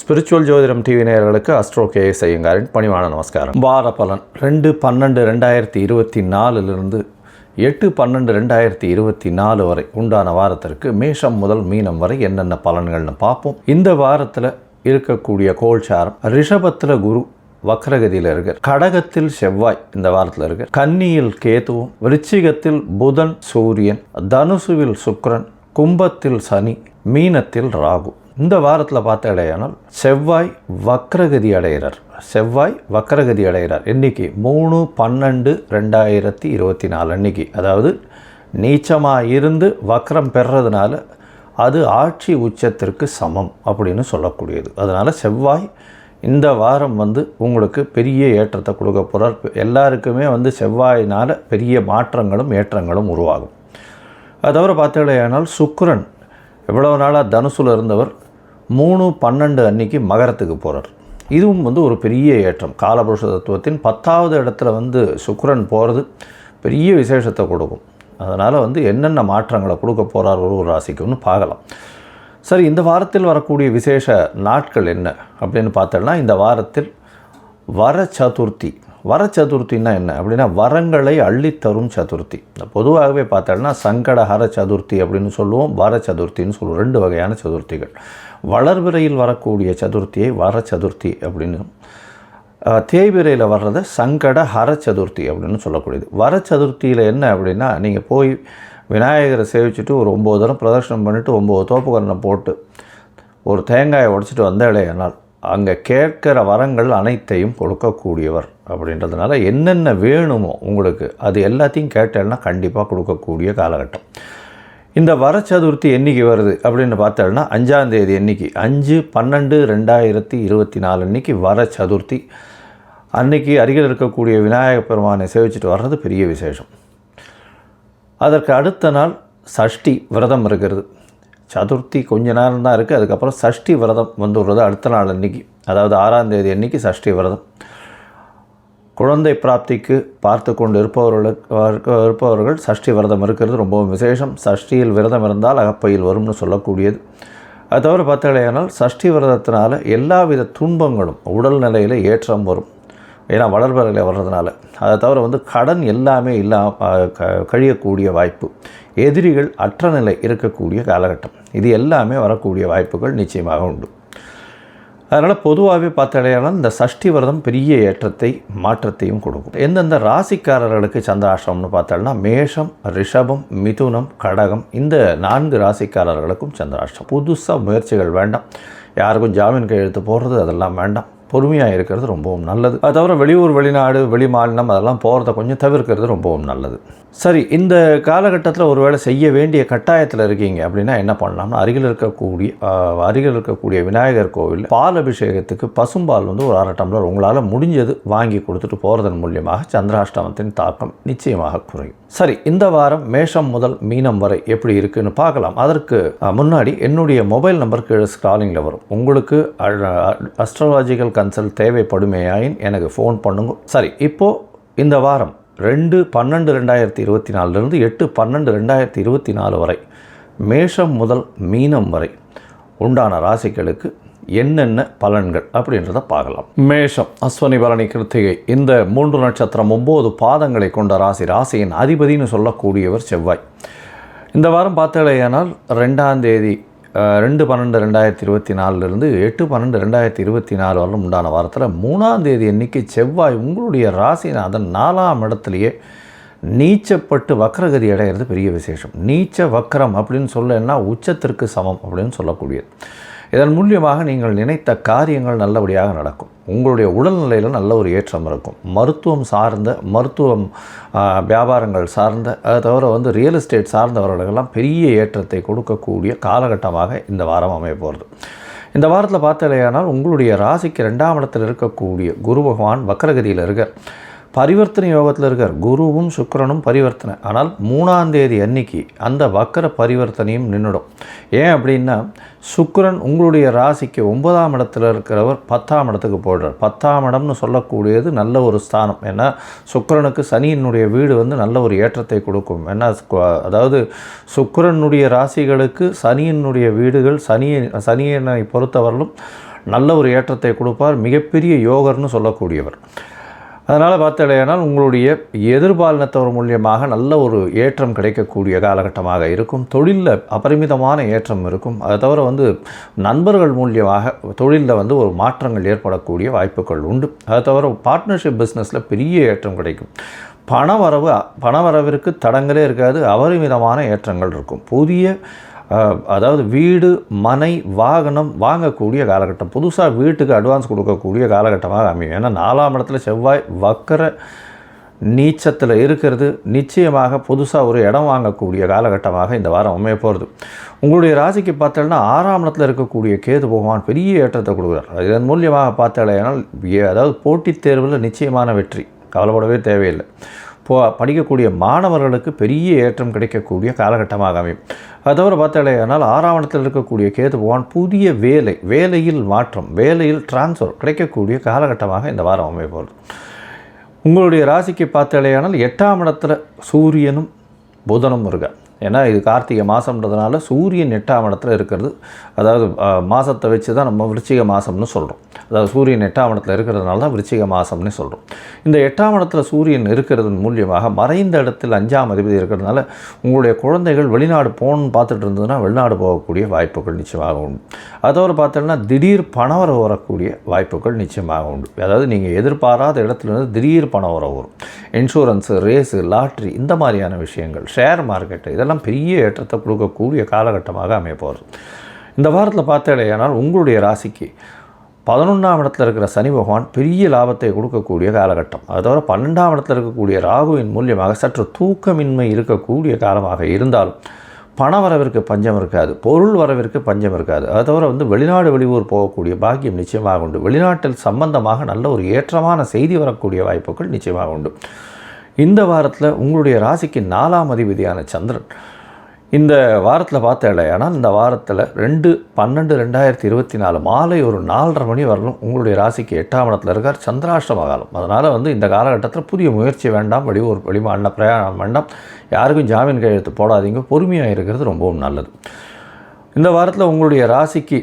Spiritual ஜோதிடம் TV நேயர்களுக்கு astro K S ஐயங்காரின் பணிவான நமஸ்காரம். வார பலன். ரெண்டு பன்னெண்டு ரெண்டாயிரத்தி இருபத்தி நாலுலேருந்து எட்டு பன்னெண்டு ரெண்டாயிரத்தி இருபத்தி நாலு வரை உண்டான வாரத்திற்கு மேஷம் முதல் மீனம் வரை என்னென்ன பலன்கள்னு பார்ப்போம். இந்த வாரத்தில் இருக்கக்கூடிய கோல்சாரம் ரிஷபத்தில் குரு வக்ரகதியில் இருக்கார் கடகத்தில் செவ்வாய் இந்த வாரத்தில் இருக்கார் கன்னியில் கேதுவும் விருச்சிகத்தில் புதன் சூரியன் தனுசுவில் சுக்ரன் கும்பத்தில் சனி மீனத்தில் ராகு. இந்த வாரத்தில் பார்த்த இடையானால் செவ்வாய் வக்ரகதி அடைகிறார். செவ்வாய் வக்ரகதி அடைகிறார். இன்னைக்கு மூணு பன்னெண்டு ரெண்டாயிரத்தி இருபத்தி நாலு அன்னைக்கு. அதாவது நீச்சமாக இருந்து வக்ரம் பெறுறதுனால அது ஆட்சி உச்சத்திற்கு சமம் அப்படின்னு சொல்லக்கூடியது. அதனால் செவ்வாய் இந்த வாரம் வந்து உங்களுக்கு பெரிய ஏற்றத்தை கொடுக்க போகிறார் எல்லாருக்குமே வந்து செவ்வாயினால் பெரிய மாற்றங்களும் ஏற்றங்களும் உருவாகும். அது தவிர பார்த்தீங்களேனால் சுக்கரன் எவ்வளவு நாளாக தனுசுல இருந்தவர் மூணு பன்னெண்டு அன்னைக்கு மகரத்துக்கு போகிறார் இதுவும் வந்து ஒரு பெரிய ஏற்றம். காலபுருஷ தத்துவத்தின் பத்தாவது இடத்துல வந்து சுக்கரன் போகிறது பெரிய விசேஷத்தை கொடுக்கும். அதனால் வந்து என்னென்ன மாற்றங்களை கொடுக்க போகிறார் ஒரு ஒரு ராசிக்குன்னு பார்க்கலாம். சரி இந்த வாரத்தில் வரக்கூடிய விசேஷ நாட்கள் என்ன அப்படின்னு பார்த்தோம்னா இந்த வாரத்தில் வர சதுர்த்தி. வர சதுர்த்தின்னா என்ன? அப்படின்னா வரங்களை அள்ளித்தரும் சதுர்த்தி. பொதுவாகவே பார்த்தோம்னா சங்கடஹர சதுர்த்தி அப்படின்னு சொல்லுவோம் வர சதுர்த்தின்னு சொல்லுவோம் ரெண்டு வகையான சதுர்த்திகள். வளர்விரையில் வரக்கூடிய சதுர்த்தியை வர சதுர்த்தி அப்படின்னு அஹ், தேய்பிறையில் வர்றதை சங்கட ஹர சதுர்த்தி அப்படின்னு சொல்லக்கூடியது. வர சதுர்த்தியில் என்ன அப்படின்னா நீங்கள் போய் விநாயகரை சேவிச்சுட்டு ஒரு ஒம்பது தரம் பிரதர்ஷனம் பண்ணிவிட்டு ஒம்பது தோப்புக்கரணை போட்டு ஒரு தேங்காயை உடைச்சிட்டு வந்த என்னால் அங்கே கேட்கிற வரங்கள் அனைத்தையும் கொடுக்கக்கூடியவர் அப்படின்றதுனால என்னென்ன வேணுமோ உங்களுக்கு அது எல்லாத்தையும் கேட்டேன்னா கண்டிப்பாக கொடுக்கக்கூடிய காலகட்டம். இந்த வர சதுர்த்தி என்னைக்கு வருது அப்படின்னு பார்த்தோம்னா அஞ்சாந்தேதி என்னைக்கு? அஞ்சு பன்னெண்டு ரெண்டாயிரத்தி இருபத்தி நாலு அன்னைக்கு வர சதுர்த்தி அன்னைக்கு அருகில் இருக்கக்கூடிய விநாயகப் பெருமானை சேவிச்சுட்டு வர்றது பெரிய விசேஷம். அதற்கு அடுத்த நாள் சஷ்டி விரதம் இருக்கிறது. சதுர்த்தி கொஞ்ச நேரம் தான் இருக்குது அதுக்கப்புறம் சஷ்டி விரதம் வந்துடுறது அடுத்த நாள் அன்னைக்கு. அதாவது ஆறாம் தேதி அன்னைக்கு சஷ்டி விரதம். குழந்தை பிராப்திக்கு பார்த்து கொண்டு இருப்பவர்களுக்கு இருப்பவர்கள் சஷ்டி விரதம் இருக்கிறது. ரொம்பவும் விசேஷம். சஷ்டியில் விரதம் இருந்தால் அகப்பையில் வரும்னு சொல்லக்கூடியது. அது தவிர பார்த்தாலேயானால் சஷ்டி விரதத்தினால எல்லாவித துன்பங்களும் உடல் நிலையில் ஏற்றம் வரும். ஏன்னா வளர்பறையில் வர்றதுனால. அதை தவிர வந்து கடன் எல்லாமே இல்லாம க- கழியக்கூடிய வாய்ப்பு. எதிரிகள் அற்ற நிலை இருக்கக்கூடிய காலகட்டம். இது எல்லாமே வரக்கூடிய வாய்ப்புகள் நிச்சயமாக உண்டு. அதனால் பொதுவாகவே பார்த்தாலேயானால் இந்த சஷ்டி விரதம் பெரிய ஏற்றத்தை மாற்றத்தையும் கொடுக்கும். எந்தெந்த ராசிக்காரர்களுக்கு சந்திராஷ்டிரம்னு பார்த்தோம்னா மேஷம் ரிஷபம் மிதுனம் கடகம் இந்த நான்கு ராசிக்காரர்களுக்கும் சந்திராஷ்டிரம் புதுசாக முயற்சிகள் வேண்டாம். யாருக்கும் ஜாமீன் கையெழுத்து போடுறது அதெல்லாம் வேண்டாம். பொறுமையாக இருக்கிறது ரொம்பவும் நல்லது. அது தவிர வெளியூர் வெளிநாடு வெளி மாநிலம் அதெல்லாம் போகிறத கொஞ்சம் தவிர்க்கிறது ரொம்பவும் நல்லது. சரி இந்த காலகட்டத்தில் ஒருவேளை செய்ய வேண்டிய கட்டாயத்தில் இருக்கீங்க அப்படின்னா என்ன பண்ணலாம்னா அருகில் இருக்கக்கூடிய அருகில் இருக்கக்கூடிய விநாயகர் கோவில் பால் அபிஷேகத்துக்கு பசும்பால் வந்து ஒரு அரை டம்ளர் உங்களால் முடிஞ்சது வாங்கி கொடுத்துட்டு போகிறதன் மூலியமாக சந்திராஷ்டமத்தின் தாக்கம் நிச்சயமாக குறையும். சரி இந்த வாரம் மேஷம் முதல் மீனம் வரை எப்படி இருக்குன்னு பார்க்கலாம். அதற்கு முன்னாடி என்னுடைய மொபைல் நம்பர் கீழே ஸ்க்ராலிங்கில் வரும். உங்களுக்கு அஸ்ட்ராலஜிக்கல் கன்சல்ட் தேவைப்படுமேயாயின் எனக்கு ஃபோன் பண்ணுங்க. சரி இப்போது இந்த வாரம் ரெண்டு பன்னெண்டு ரெண்டாயிரத்தி இருபத்தி நாலுலேருந்து எட்டு பன்னெண்டு ரெண்டாயிரத்தி இருபத்தி நாலு வரை மேஷம் முதல் மீனம் வரை உண்டான ராசிகளுக்கு என்னென்ன பலன்கள் அப்படின்றத பார்க்கலாம். மேஷம் அஸ்வனி பலனி கிருத்திகை. இந்த மூன்று நட்சத்திரம் ஒம்பது பாதங்களை கொண்ட ராசி ராசியின் அதிபதினு சொல்லக்கூடியவர் செவ்வாய். இந்த வாரம் பார்த்தலையானால் ரெண்டாம் தேதி ரெண்டு பன்னெண்டு ரெண்டாயிரத்தி இருபத்தி நாலுலேருந்து எட்டு பன்னெண்டு ரெண்டாயிரத்தி இருபத்தி நாலு வரலும் உண்டான வாரத்தில் மூணாம் தேதி அன்னைக்கு செவ்வாய் உங்களுடைய ராசிநாதன் நாலாம் இடத்துலையே நீச்சப்பட்டு வக்கரகதி அடைகிறது பெரிய விசேஷம். நீச்ச வக்ரம் அப்படின்னு சொல்லன்னா உச்சத்திற்கு சமம் அப்படின்னு சொல்லக்கூடியது. இதன் மூலியமாக நீங்கள் நினைத்த காரியங்கள் நல்லபடியாக நடக்கும். உங்களுடைய உடல்நிலையில் நல்ல ஒரு ஏற்றம் இருக்கும். மருத்துவம் சார்ந்த மருத்துவம் வியாபாரங்கள் சார்ந்த அதை தவிர வந்து ரியல் எஸ்டேட் சார்ந்தவர்களுக்கெல்லாம் பெரிய ஏற்றத்தை கொடுக்கக்கூடிய காலகட்டமாக இந்த வாரம் அமைய போகிறது இந்த வாரத்தில் பார்த்தலையானால் உங்களுடைய ராசிக்கு ரெண்டாம் இடத்தில் இருக்கக்கூடிய குரு பகவான் வக்ரகதியில் இருக்கார். பரிவர்த்தனை யோகத்தில் இருக்கார். குருவும் சுக்கிரனும் பரிவர்த்தனை. ஆனால் மூணாம் தேதி அன்னைக்கு அந்த வக்கர பரிவர்த்தனையும் நின்றுடும் ஏன் அப்படின்னா சுக்கரன் உங்களுடைய ராசிக்கு ஒன்பதாம் இடத்துல இருக்கிறவர் பத்தாம் இடத்துக்கு போடுறார் பத்தாம் இடம்னு சொல்லக்கூடியது நல்ல ஒரு ஸ்தானம். ஏன்னா சுக்கிரனுக்கு சனியினுடைய வீடு வந்து நல்ல ஒரு ஏற்றத்தை கொடுக்கும். ஏன்னா அதாவது சுக்கரனுடைய ராசிகளுக்கு சனியினுடைய வீடுகள் சனியை சனியனை பொறுத்தவரையிலும் நல்ல ஒரு ஏற்றத்தை கொடுப்பார். மிகப்பெரிய யோகர்னு சொல்லக்கூடியவர். அதனால் பார்த்தாலேயானால் உங்களுடைய எதிர்பாலினத்தவர் மூலியமாக நல்ல ஒரு ஏற்றம் கிடைக்கக்கூடிய காலகட்டமாக இருக்கும். தொழிலில் அபரிமிதமான ஏற்றம் இருக்கும். அதை தவிர வந்து நண்பர்கள் மூலியமாக தொழிலில் வந்து ஒரு மாற்றங்கள் ஏற்படக்கூடிய வாய்ப்புகள் உண்டு. அதை தவிர பார்ட்னர்ஷிப் பிஸ்னஸில் பெரிய ஏற்றம் கிடைக்கும். பணவரவு பணவரவிற்கு தடங்களே இருக்காது. அபரிமிதமான ஏற்றங்கள் இருக்கும். புதிய அதாவது வீடு மனை வாகனம் வாங்கக்கூடிய காலகட்டம். புதுசாக வீட்டுக்கு அட்வான்ஸ் கொடுக்கக்கூடிய காலகட்டமாக அமையும். ஏன்னா நாலாம் இடத்துல செவ்வாய் வக்கர நீச்சத்தில் இருக்கிறது. நிச்சயமாக புதுசாக ஒரு இடம் வாங்கக்கூடிய காலகட்டமாக இந்த வாரம் அமைய போகிறது உங்களுடைய ராசிக்கு பார்த்தோம்னா ஆறாம் இடத்துல இருக்கக்கூடிய கேது பகவான் பெரிய ஏற்றத்தை கொடுக்குறார். இதன் மூலியமாக பார்த்தாலேனால் அதாவது போட்டித் தேர்வில் நிச்சயமான வெற்றி. கவலைப்படவே தேவையில்லை. போ படிக்கக்கூடிய மாணவர்களுக்கு பெரிய ஏற்றம் கிடைக்கக்கூடிய காலகட்டமாக அமையும் அது தவிர பார்த்தாலேயானால் ஆறாவணத்தில் இருக்கக்கூடிய கேது பகவான் புதிய வேலை வேலையில் மாற்றம் வேலையில் டிரான்ஸ்ஃபர் கிடைக்கக்கூடிய காலகட்டமாக இந்த வாரம் அமைய போகிறது உங்களுடைய ராசிக்கு பார்த்தாலேயானால் எட்டாம் இடத்துல சூரியனும் புதனும் இருக்க ஏன்னா இது கார்த்திகை மாதம்ன்றதுனால சூரியன் எட்டாம் இடத்துல இருக்கிறது. அதாவது மாதத்தை வச்சு தான் நம்ம விருச்சிக மாதம்னு சொல்கிறோம் அதாவது சூரியன் எட்டாம் இடத்துல இருக்கிறதுனால தான் விருச்சிக மாதம்னு சொல்கிறோம் இந்த எட்டாம் இடத்துல சூரியன் இருக்கிறது மூலியமாக மறைந்த இடத்தில் அஞ்சாம் அதிபதி இருக்கிறதுனால உங்களுடைய குழந்தைகள் வெளிநாடு போகணும்னு பார்த்துட்டு இருந்ததுன்னா வெளிநாடு போகக்கூடிய வாய்ப்புகள் நிச்சயமாக உண்டு. அதோடு பார்த்தோம்னா திடீர் பணவரவு வரக்கூடிய வாய்ப்புகள் நிச்சயமாக உண்டு. அதாவது நீங்கள் எதிர்பாராத இடத்துல இருந்து திடீர் பணவரம் வரும். இன்சூரன்ஸு ரேஸு லாட்ரி இந்த மாதிரியான விஷயங்கள் ஷேர் மார்க்கெட்டு இதெல்லாம் பெரிய ஏற்றத்தை கொடுக்கக்கூடிய காலகட்டமாக அமைய போகிறது இந்த வாரத்தில் பார்த்தேனால் உங்களுடைய ராசிக்கு பதினொன்றாம் இடத்துல இருக்கிற சனி பகவான் பெரிய லாபத்தை கொடுக்கக்கூடிய காலகட்டம். அது தவிர பன்னெண்டாம் இடத்துல இருக்கக்கூடிய ராகுவின் மூலியமாக சற்று தூக்கமின்மை இருக்கக்கூடிய காலமாக இருந்தாலும் பண வரவிற்கு பஞ்சம் இருக்காது பொருள் வரவிற்கு பஞ்சம் இருக்காது. அது தவிர வந்து வெளிநாடு வெளியூர் போகக்கூடிய பாக்கியம் நிச்சயமாக உண்டு. வெளிநாட்டில் சம்பந்தமாக நல்ல ஒரு ஏற்றமான செய்தி வரக்கூடிய வாய்ப்புகள் நிச்சயமாக உண்டு. இந்த வாரத்தில் உங்களுடைய ராசிக்கு நாலாம் அதிபதியான சந்திரன். இந்த வாரத்தில் பார்த்த இல்லையானால் இந்த வாரத்தில் ரெண்டு பன்னெண்டு ரெண்டாயிரத்தி இருபத்தி நாலு மாலை ஒரு நாலரை மணி வரலும் உங்களுடைய ராசிக்கு எட்டாம் இடத்துல இருக்கார் சந்திராஷ்டம காலம். அதனால் வந்து இந்த காலகட்டத்தில் புதிய முயற்சி வேண்டாம் வெளியூர் வெளிமாநில பிரயாணம் வேண்டாம். யாருக்கும் ஜாமீன் கையெழுத்து போடாதீங்க. பொறுமையாக இருக்கிறது ரொம்பவும் நல்லது. இந்த வாரத்தில் உங்களுடைய ராசிக்கு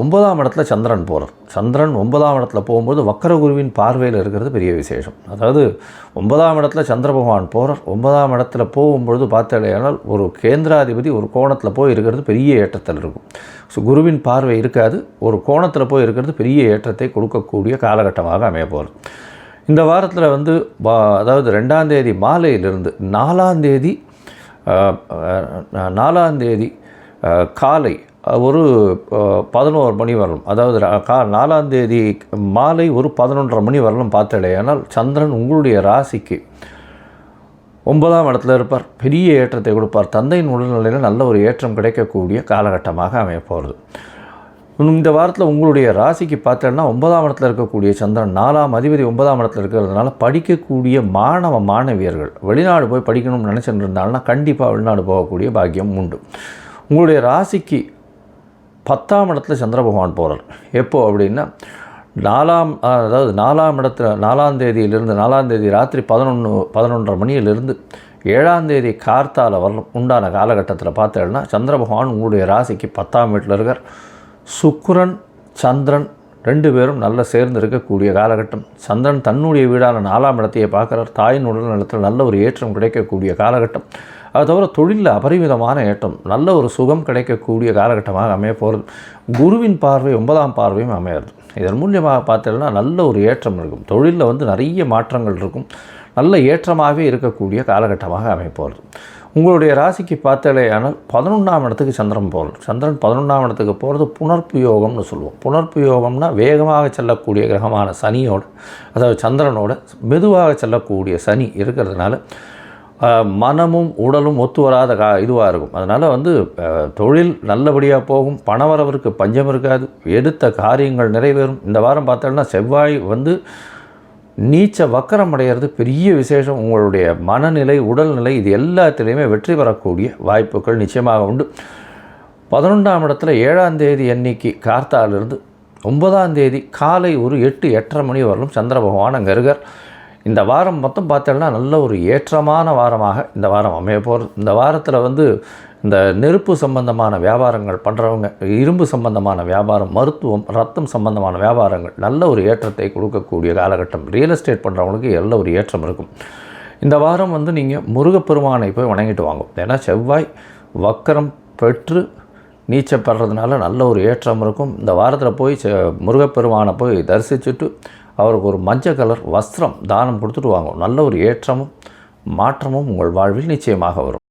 ஒன்பதாம் இடத்துல சந்திரன் போகிறார் சந்திரன் ஒன்பதாம் இடத்துல போகும்போது வக்கரகுருவின் பார்வையில் இருக்கிறது பெரிய விசேஷம். அதாவது ஒன்பதாம் இடத்துல சந்திர பகவான் போகிறார் ஒன்பதாம் இடத்துல போகும்பொழுது பார்த்தாலேயானால் ஒரு கேந்திராதிபதி ஒரு கோணத்தில் போய் இருக்கிறது பெரிய ஏற்றத்தில் இருக்கும். ஸோ குருவின் பார்வை இருக்காது. ஒரு கோணத்தில் போய் இருக்கிறது பெரிய ஏற்றத்தை கொடுக்கக்கூடிய காலகட்டமாக அமைய போகிறது இந்த வாரத்தில் வந்து அதாவது ரெண்டாம் தேதி மாலையிலிருந்து நாலாம் தேதி நாலாம் தேதி காலை ஒரு பதினோரு மணி வரலும். அதாவது கா நாலாம் தேதி மாலை ஒரு பதினொன்றரை மணி வரலும் ஆனால் சந்திரன் உங்களுடைய ராசிக்கு ஒன்பதாம் இடத்துல இருப்பார். பெரிய ஏற்றத்தை கொடுப்பார். தந்தையின் உடல்நிலையில் நல்ல ஒரு ஏற்றம் கிடைக்கக்கூடிய காலகட்டமாக அமையப்போகிறது இந்த வாரத்தில் உங்களுடைய ராசிக்கு பார்த்தோன்னா ஒன்பதாம் இடத்துல இருக்கக்கூடிய சந்திரன் நாலாம் அதிபதி ஒன்பதாம் இடத்துல இருக்கிறதுனால படிக்கக்கூடிய மாணவ மாணவியர்கள் வெளிநாடு போய் படிக்கணும்னு நினச்சிட்டு இருந்தாங்கன்னா கண்டிப்பாக வெளிநாடு போகக்கூடிய பாக்கியம் உண்டு. உங்களுடைய ராசிக்கு பத்தாம் இடத்துல சந்திர பகவான் போகிறார் எப்போ அப்படின்னா நாலாம் அதாவது நாலாம் இடத்துல நாலாம் தேதியிலிருந்து நாலாம் தேதி ராத்திரி பதினொன்று பதினொன்றரை மணியிலிருந்து ஏழாம் தேதி கார்த்தால வரலும் உண்டான காலகட்டத்தில் பார்த்தேன்னா சந்திர பகவான் உங்களுடைய ராசிக்கு பத்தாம் வீட்டில் இருக்கார். சுக்ரன் சந்திரன் ரெண்டு பேரும் நல்லா சேர்ந்து இருக்கக்கூடிய காலகட்டம். சந்திரன் தன்னுடைய வீடான நாலாம் இடத்தையே பார்க்குறார். தாயின் உடல் நிலத்தில் நல்ல ஒரு ஏற்றம் கிடைக்கக்கூடிய காலகட்டம். அது தவிர தொழிலில் அபரிமிதமான ஏற்றம் நல்ல ஒரு சுகம் கிடைக்கக்கூடிய காலகட்டமாக அமைய போகிறது குருவின் பார்வை ஒன்பதாம் பார்வையும் அமையிறது. இதன் மூலியமாக பார்த்தீங்கன்னா நல்ல ஒரு ஏற்றம் இருக்கும். தொழிலில் வந்து நிறைய மாற்றங்கள் இருக்கும். நல்ல ஏற்றமாகவே இருக்கக்கூடிய காலகட்டமாக அமைப்போகிறது உங்களுடைய ராசிக்கு பார்த்தாலேயானால் பதினொன்றாம் இடத்துக்கு சந்திரன் போகிறது சந்திரன் பதினொன்றாம் இடத்துக்கு போகிறது புனர்ப்பு யோகம்னு சொல்லுவோம். புனர்ப்பு யோகம்னா வேகமாக செல்லக்கூடிய கிரகமான சனியோடு அதாவது சந்திரனோட மெதுவாக செல்லக்கூடிய சனி இருக்கிறதுனால மனமும் உடலும் ஒத்து வராத கா இதுவாக இருக்கும். அதனால் வந்து தொழில் நல்லபடியாக போகும். பணவரவிற்கு பஞ்சம் இருக்காது. எடுத்த காரியங்கள் நிறைவேறும். இந்த வாரம் பார்த்தோம்னா செவ்வாய் வந்து நீச்ச வக்கரம் அடைகிறது பெரிய விசேஷம். உங்களுடைய மனநிலை உடல்நிலை இது எல்லாத்துலேயுமே வெற்றி பெறக்கூடிய வாய்ப்புகள் நிச்சயமாக உண்டு. பதினொன்றாம் இடத்துல ஏழாம் தேதி அன்னைக்கு கார்த்தாலிருந்து ஒன்பதாம் தேதி காலை ஒரு எட்டு எட்டரை மணி வரலும் சந்திர பகவான் அங்கே இருக்கார். இந்த வாரம் மொத்தம் பார்த்தோம்னா நல்ல ஒரு ஏற்றமான வாரமாக இந்த வாரம் அமைய போகிறது இந்த வாரத்தில் வந்து இந்த நெருப்பு சம்பந்தமான வியாபாரங்கள் பண்ணுறவங்க இரும்பு சம்பந்தமான வியாபாரம் மருத்துவம் ரத்தம் சம்பந்தமான வியாபாரங்கள் நல்ல ஒரு ஏற்றத்தை கொடுக்கக்கூடிய காலகட்டம். ரியல் எஸ்டேட் பண்ணுறவங்களுக்கு நல்ல ஒரு ஏற்றம் இருக்கும். இந்த வாரம் வந்து நீங்கள் முருகப்பெருமானை போய் வணங்கிட்டு வாங்கும் ஏன்னா செவ்வாய் வக்கரம் பெற்று நீச்சப்படுறதுனால நல்ல ஒரு ஏற்றம் இருக்கும். இந்த வாரத்தில் போய் செ முருகப்பெருமானை போய் தரிசிச்சுட்டு அவருக்கு ஒரு மஞ்சள் கலர் வஸ்திரம் தானம் கொடுத்துட்டு வாங்க. நல்ல ஒரு ஏற்றமும் மாற்றமும் உங்கள் வாழ்வில் நிச்சயமாக வரும்.